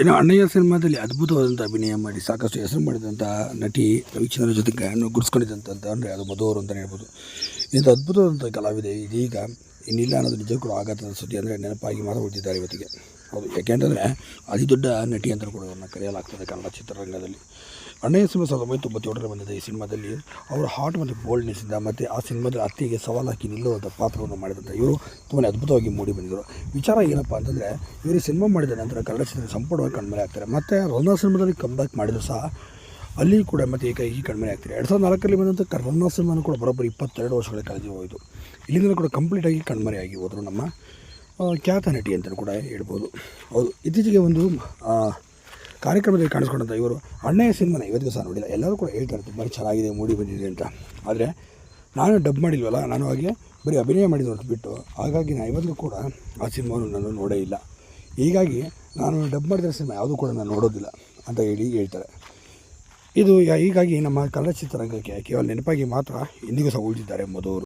ಇನ್ನು ಅಣ್ಣಯ್ಯ ಸಿನಿಮಾದಲ್ಲಿ ಅದ್ಭುತವಾದಂಥ ಅಭಿನಯ ಮಾಡಿ ಸಾಕಷ್ಟು ಹೆಸರು ಮಾಡಿದಂಥ ನಟಿ ರವಿಚಂದ್ರ ಜೊತೆಗೆ ಗುರುಸ್ಕೊಂಡಿದ್ದಂಥ ಅಂದರೆ ಅದು ಮಧುವರು ಅಂತಲೇ ಹೇಳ್ಬೋದು. ಇಂಥ ಅದ್ಭುತವಾದಂಥ ಕಲಾವಿದೆ ಇದೀಗ ಇನ್ನಿಲ್ಲ ಅನ್ನೋದು ನಿಜಕ್ಕೂ ಆಘಾತದ ಸುದ್ದಿ ಅಂದರೆ ನೆನಪಾಗಿ ಮಾತ್ರ ಇವತ್ತಿಗೆ. ಹೌದು. ಯಾಕೆಂತಂದರೆ ಅತಿ ದೊಡ್ಡ ನಟಿ ಅಂತ ಕೂಡ ಅವ್ರನ್ನ ಕರೆಯಲಾಗ್ತದೆ ಕನ್ನಡ ಚಿತ್ರರಂಗದಲ್ಲಿ. ಅಣ್ಣಯ್ಯ ಸಿನಿಮಾ ಸಾವಿರದ ಒಂಬೈನೂರ ತೊಂಬತ್ತೇಳರಲ್ಲಿ ಬಂದಿದೆ ಈ ಸಿನಿಮಾದಲ್ಲಿ ಅವರ ಹಾರ್ಟ್ ಮತ್ತು ಬೋಲ್ಡ್ನೆಸ್ಸಿಂದ ಮತ್ತು ಆ ಸಿನಿಮಾದಲ್ಲಿ ಅತ್ತಿಗೆ ಸವಾಲು ಹಾಕಿ ನಿಲ್ಲುವಂಥ ಪಾತ್ರವನ್ನು ಮಾಡಿದಂಥ ಇವರು ತುಂಬಾ ಅದ್ಭುತವಾಗಿ ಮೂಡಿ ಬಂದಿದ್ದರು ವಿಚಾರ ಏನಪ್ಪ ಅಂತಂದರೆ ಇವರು ಈ ಸಿನಿಮಾ ಮಾಡಿದ ನಂತರ ಕನ್ನಡ ಚಿತ್ರ ಸಂಪೂರ್ಣವಾಗಿ ಕಣ್ಮರೆ ಆಗ್ತಾರೆ. ಮತ್ತು ರೋನಾ ಸಿನಿಮಾದಲ್ಲಿ ಕಮ್ಬ್ಯಾಕ್ ಮಾಡಿದ್ರು ಸಹ. ಅಲ್ಲಿ ಕೂಡ ಮತ್ತೆ ಏಕಾಏಕಿ ಕಡಿಮೆ ಆಗ್ತಾರೆ. ಎರಡು ಸಾವಿರದ ನಾಲ್ಕರಲ್ಲಿ ಬಂದಂಥ ಕರೋನಾ ಸಿನಿಮಾನು ಕೂಡ ಬರೋಬ್ಬರಿ ಇಪ್ಪತ್ತೆರಡು ವರ್ಷಗಳ ಕಳೆದು ಹೋಯಿತು. ಇಲ್ಲಿಂದ ಕೂಡ ಕಂಪ್ಲೀಟಾಗಿ ಕಣ್ಮರೆಯಾಗಿ ಹೋದರು ನಮ್ಮ ಖ್ಯಾತ ನಟಿ ಅಂತಲೂ ಕೂಡ ಹೇಳ್ಬೋದು. ಹೌದು, ಇತ್ತೀಚೆಗೆ ಒಂದು ಕಾರ್ಯಕ್ರಮದಲ್ಲಿ ಕಾಣಿಸ್ಕೊಂಡಂಥ ಇವರು ಅಣ್ಣಯ್ಯ ಸಿನಿಮಾನ ಇವತ್ತಿಗೂ ಸಹ ನೋಡಿಲ್ಲ. ಎಲ್ಲರೂ ಕೂಡ ಹೇಳ್ತಾರೆ ತುಂಬ ಚೆನ್ನಾಗಿದೆ, ಮೂಡಿ ಬಂದಿದೆ ಅಂತ. ಆದರೆ ನಾನು ಡಬ್ ಮಾಡಿಲ್ವಲ್ಲ, ನಾನು ಹಾಗೆ ಬರೀ ಅಭಿನಯ ಮಾಡಿದ ಹೊರತು ಹಾಗಾಗಿ ನಾನು ಇವತ್ತಿಗೂ ಕೂಡ ಆ ಸಿನಿಮಾವನ್ನು ನಾನು ನೋಡೇ ಇಲ್ಲ. ಹೀಗಾಗಿ ನಾನು ಡಬ್ ಮಾಡಿದ ಸಿನಿಮಾ ಯಾವುದೂ ಕೂಡ ನಾನು ನೋಡೋದಿಲ್ಲ ಅಂತ ಹೇಳಿ ಹೇಳ್ತಾರೆ. ಇದು ಹೀಗಾಗಿ ನಮ್ಮ ಕನ್ನಡ ಚಿತ್ರರಂಗಕ್ಕೆ ಕೇವಲ ನೆನಪಾಗಿ ಮಾತ್ರ ಇಂದಿಗೂ ಸಹ ಉಳಿದಿದ್ದಾರೆ ಮಧುವರು